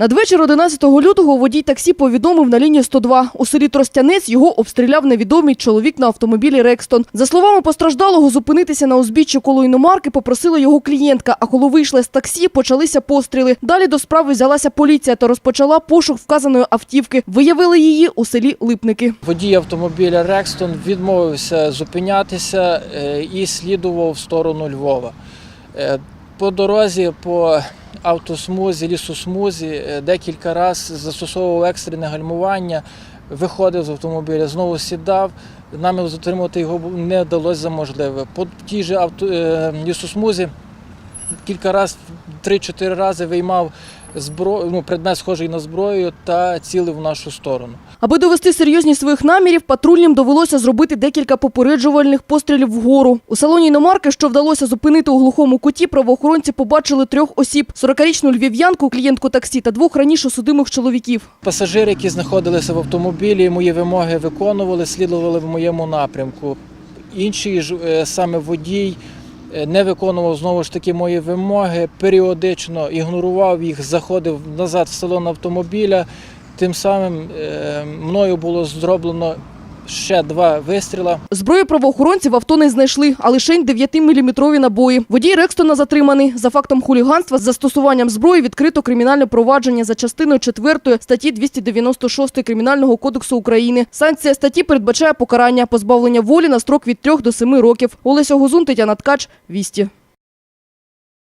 Надвечір 11 лютого водій таксі повідомив на лінію 102. У селі Тростянець його обстріляв невідомий чоловік на автомобілі Рекстон. За словами постраждалого, зупинитися на узбіччі коло іномарки попросила його клієнтка. А коли вийшла з таксі, почалися постріли. Далі до справи взялася поліція та розпочала пошук вказаної автівки. Виявили її у селі Липники. Водій автомобіля Рекстон відмовився зупинятися е, і слідував в сторону Львова. По дорозі, по автосмузі, лісосмузі е, декілька разів застосовував екстрене гальмування, виходив з автомобіля, знову сідав. Нам затримати його не вдалося за можливе. По тій же авто, е, лісосмузі кілька разів, три-чотири рази виймав зброю, ну, предмет схожий на зброю та цілив в нашу сторону. Аби довести серйозність своїх намірів, патрульним довелося зробити декілька попереджувальних пострілів вгору. У салоні іномарки, що вдалося зупинити у глухому куті, правоохоронці побачили трьох осіб: 40-річну львів'янку, клієнтку таксі та двох раніше судимих чоловіків. Пасажири, які знаходилися в автомобілі, мої вимоги виконували, слідували в моєму напрямку. Інший ж е, саме водій не виконував знову ж таки мої вимоги, періодично ігнорував їх, заходив назад в салон автомобіля. Тим самим е, мною було зроблено ще два вистріла. Зброю правоохоронці в авто не знайшли, а лише 9-мм набої. Водій Рекстона затриманий. За фактом хуліганства з застосуванням зброї відкрито кримінальне провадження за частиною 4 статті 296 Кримінального кодексу України. Санкція статті передбачає покарання позбавлення волі на строк від 3 до 7 років. Олеся Гузун, Тетяна Ткач, Вісті.